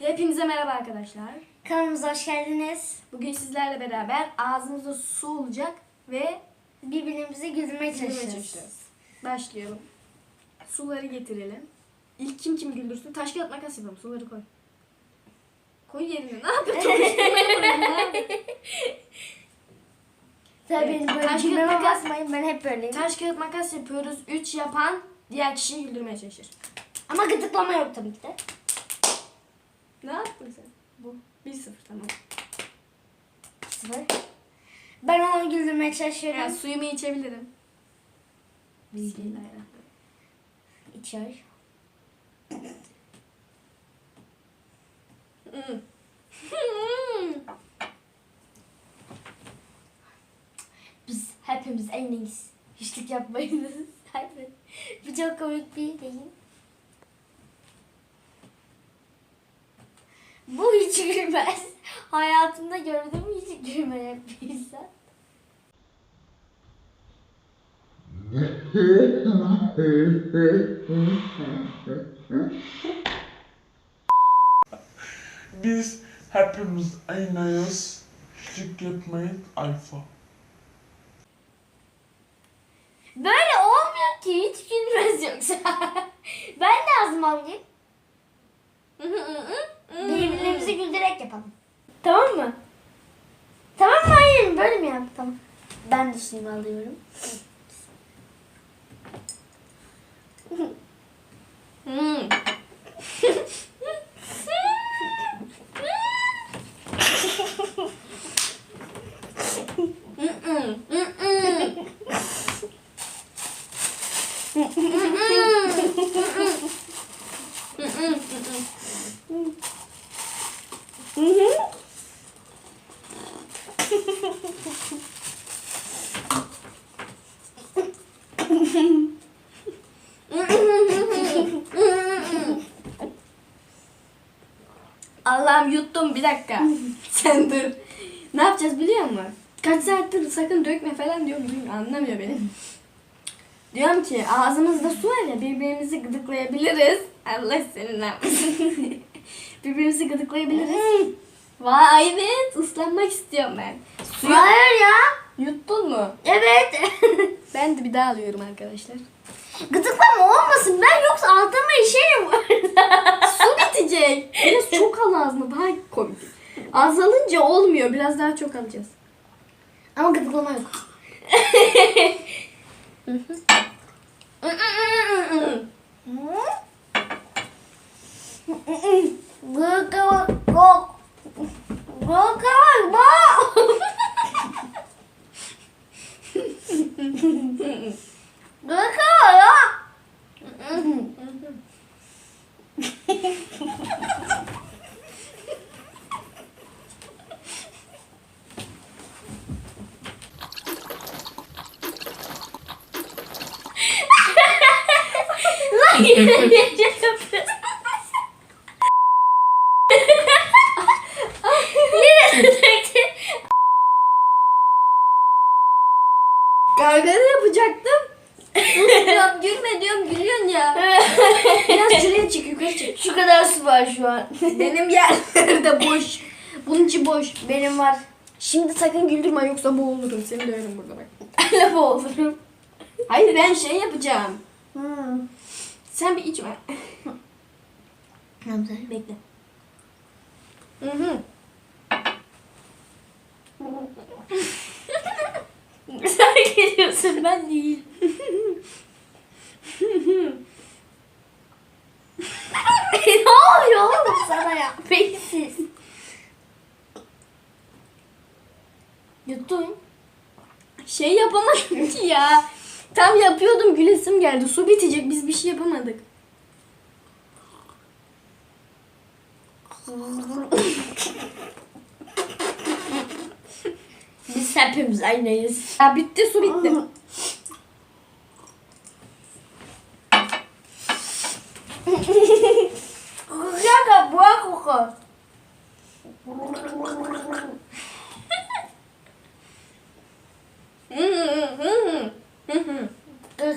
Hepinize merhaba arkadaşlar. Kanalımıza hoş geldiniz. Bugün sizlerle beraber ağzımızda su olacak ve Birbirimizi güldürmeye çalışacağız. Başlayalım. Suları getirelim. İlk kim kim güldürsün? Taş kağıt makas yapalım. Suları koy. Koy yerine. Ne yapıyorsun? Tabii Evet. beni böyle Taş kağıt makas- basmayın ben hep böyleyim. Taş kağıt makas yapıyoruz. 3 yapan diğer kişiyi güldürmeye çalışır. Ama gıdıklama yok tabii ki de. Ne yaptın sen? Bu. 1-0 tamam. Sıfır. Ben onu güldürmeye çalışıyorum. Yani suyumu içebilirim. Bismillahirrahmanirrahim. İçiyor. Hmm. Biz hepimiz en iyiyiz. Hiçlik yapmayınız. Hadi. Bu çok komik bir değil. Bu hiç gülmez. Hayatımda gördüğüm hiç gülmeyen bir insan. Biz hepimiz aynıyız. Hiçlik yapmayın alfa. Böyle olmuyor ki hiç gülmez yoksa. ben de ağzımı alayım. Birbirimizi güldürerek yapalım. Tamam mı? Tamam mı? Hayır böyle mi yap? Tamam. Ben de şimdi alıyorum. Hmm. Yuttum bir dakika. Sen dur. Ne yapacağız biliyor musun? Kaç saattir sakın dökme falan diyorum. Anlamıyor beni. Diyorum ki ağzımızda su var ya birbirimizi gıdıklayabiliriz. Allah seni ne yapmasın. birbirimizi gıdıklayabiliriz. Vay evet ıslanmak istiyorum ben. Suyu Hayır ya. yuttun mu? Evet. Ben de bir daha alıyorum arkadaşlar. Gıdıklama olmasın. Ben yoksa altıma işerim burada. Su bitecek. Biraz çok al ağzına daha komik. Azalınca olmuyor. Biraz daha çok alacağız. Ama gıdıklama yok. Gıdıklama yok. Gıdıklama yok. Gıdıklama yok. Lan yine yapıyorsun. Yine döktün. Gargara yapacaktım. Sus diyorum gülme diyorum gülüyorsun ya. Biraz şuraya çık yukarı çık. Şu kadar su var şu an. Benim yerlerde boş. Bunun içi boş. Benim var. Şimdi sakın güldürme yoksa boğulurum. Seni döverim burada bak. Laf olurum. Hayır ben şey yapacağım. Hmm. Sen bir içme. Bekle. Bekle. Hı hı. Sen geliyorsun ben değil. ne oluyor oğlum sana ya? Beyinsiz. Yuttun. Şey yapamadım ki ya. Tam yapıyordum gülesim geldi. Su bitecek biz bir şey yapamadık. Biz hepimiz aynıyız. Ya bitti su bitti. Şaka bu koku. Hı hı hı hı. Hı hı. Kız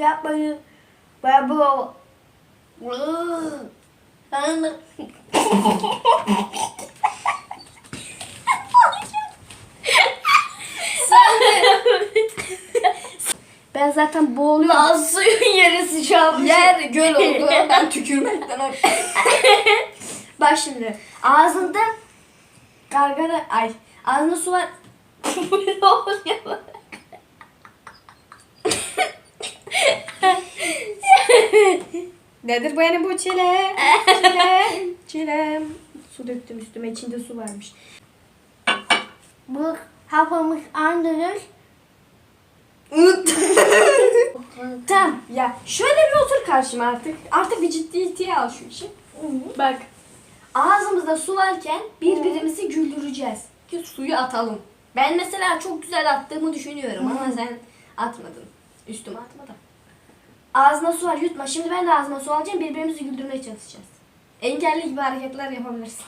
yapmayın. Ben bu Ben zaten boğuluyorum. Daha suyun yarısı şu an. Yer göl oldu. Ben tükürmekten. Bak şimdi. Ağzında gargara ay ağzında su var. ne oluyor? Nedir bu yani bu çile? Çile. Çile. Su döktüm üstüme. içinde su varmış. Bu hapamız andırır. tamam. Ya şöyle bir otur karşıma artık. Artık bir ciddiyetiye al şu işi. Bak. Ağzımızda su varken birbirimizi güldüreceğiz. Ki suyu atalım. Ben mesela çok güzel attığımı düşünüyorum ama sen atmadın. Üstüme atmadın. Ağzına su var yutma. Şimdi ben de ağzıma su alacağım. Birbirimizi güldürmeye çalışacağız. Engelli gibi hareketler yapabilirsin.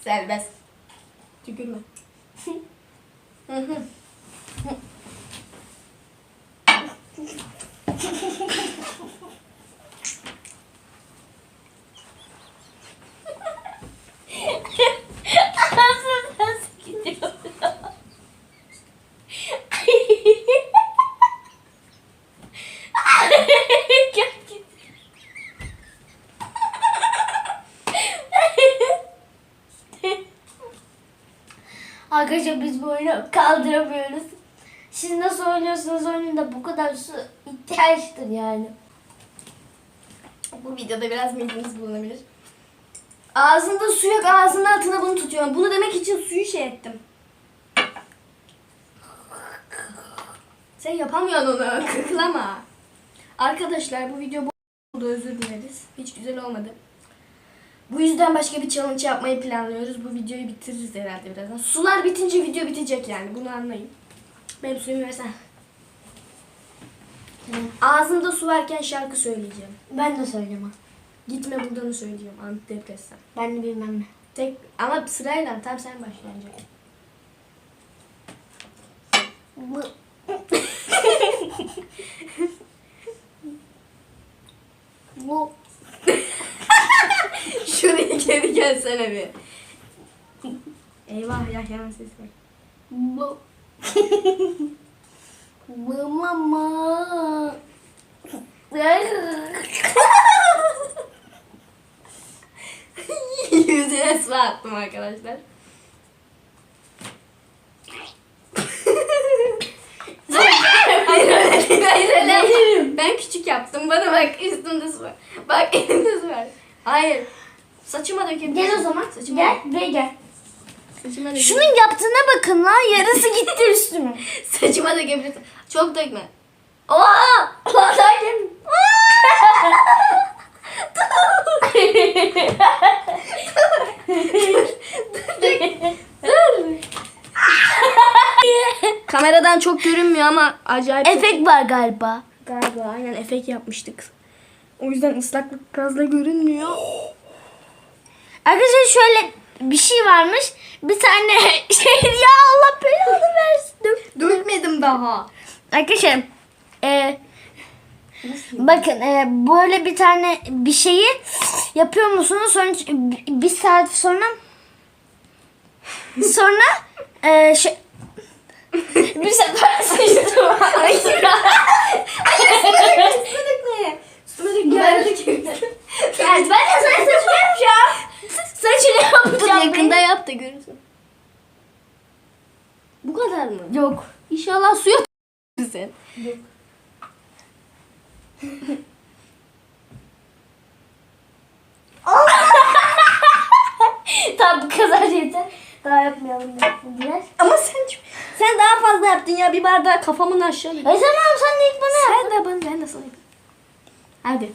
Serbest. Tükürme. Hı hı. Ağzım nasıl gidiyor? Gel git. Arkadaşlar biz bu oyunu kaldıramıyoruz. Siz nasıl oynuyorsunuz oyununda bu kadar su ihtiyaçtır yani. Bu videoda biraz mideniz bulunabilir. Ağzında su yok, ağzının altına bunu tutuyorum. Bunu demek için suyu şey ettim. Sen yapamıyorsun onu, kıklama. Arkadaşlar bu video bu oldu, özür dileriz. Hiç güzel olmadı. Bu yüzden başka bir challenge yapmayı planlıyoruz. Bu videoyu bitiririz herhalde birazdan. Sular bitince video bitecek yani, bunu anlayın. Benim suyumu versen. Ağzımda su varken şarkı söyleyeceğim. Ben de söyleyemem. Gitme buradanı söyleyeceğim antidepresan. Ben de bilmem ne. Tek ama sırayla tam sen başlayınca. Bu bu gelsene bir. Eyvah Yahya'nın sesi bu bu mama Yüzüne su attım arkadaşlar. hayır öyle değil, hayır öyle yapma. Ben küçük yaptım. Bana bak üstümde su var. Bak elimde su var. Hayır. Saçıma dökebilirsin. Gel o zaman. Saçıma Gel buraya gel. Saçıma. Şunun yaptığına bakın lan. Yarısı gitti üstüme. Saçıma dökebilirsin. Çok dökme. Oha! Dökme. Kameradan çok görünmüyor ama acayip. Efekt var galiba. Galiba aynen efekt yapmıştık. O yüzden ıslaklık fazla görünmüyor. Arkadaşlar şöyle bir şey varmış. Bir tane şey ya Allah belanı versin. Dökmedim daha. Arkadaşlar e, bakın e, böyle bir tane bir şeyi yapıyor musunuz? Sonra bir saat sonra sonra e, şey bir sefer sıçtım. Hayır. Üstüme dökme. Üstüme dökme. Ben dökebilirim. Yani ben de sana saçımı yapacağım. Saçını Dur yapacağım. yakında yap da görürsün. Bu kadar mı? Yok. İnşallah suya sen. Tamam bu kadar yeter. Daha yapmayalım biraz. Ama sen sen daha fazla yaptın ya bir bardağı kafamın aşağı. Ay tamam sen de ilk bana yap. Sen de ben ben de sana yapayım. Hadi.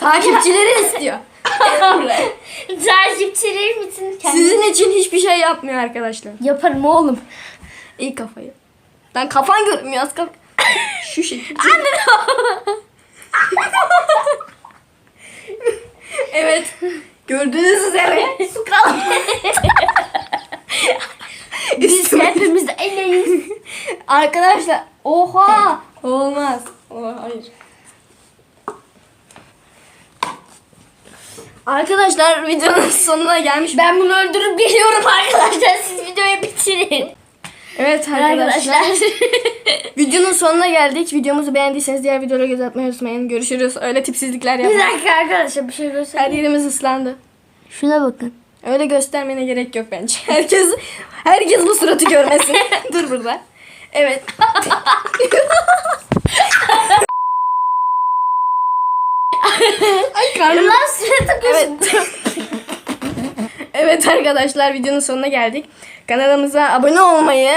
Takipçileri istiyor. Gel buraya. Takipçiler misin? Kendin Sizin için hiçbir şey yapmıyor arkadaşlar. yaparım oğlum. İyi kafayı. Ben kafan görünmüyor az kaf. Şu şekilde. evet. Gördüğünüz üzere su. Biz hepimiz eleyiz. Arkadaşlar oha olmaz. Oha, hayır. Arkadaşlar videonun sonuna gelmiş. Ben bunu öldürüp geliyorum arkadaşlar. Siz videoyu bitirin. Evet arkadaşlar. Arkadaşlar. Videonun sonuna geldik. Videomuzu beğendiyseniz diğer videolara göz atmayı unutmayın. Görüşürüz. Öyle tipsizlikler bir yapmayın. dakika arkadaşlar bir şey Her göstereyim. yerimiz ıslandı. Şuna bakın. Öyle göstermene gerek yok bence. Herkes herkes bu suratı görmesin. Dur burada. Evet. Ay karnım. Lan suratı Evet. evet arkadaşlar videonun sonuna geldik. Kanalımıza abone olmayı,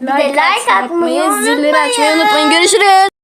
de like atmayı zilleri açmayı unutmayın. Görüşürüz.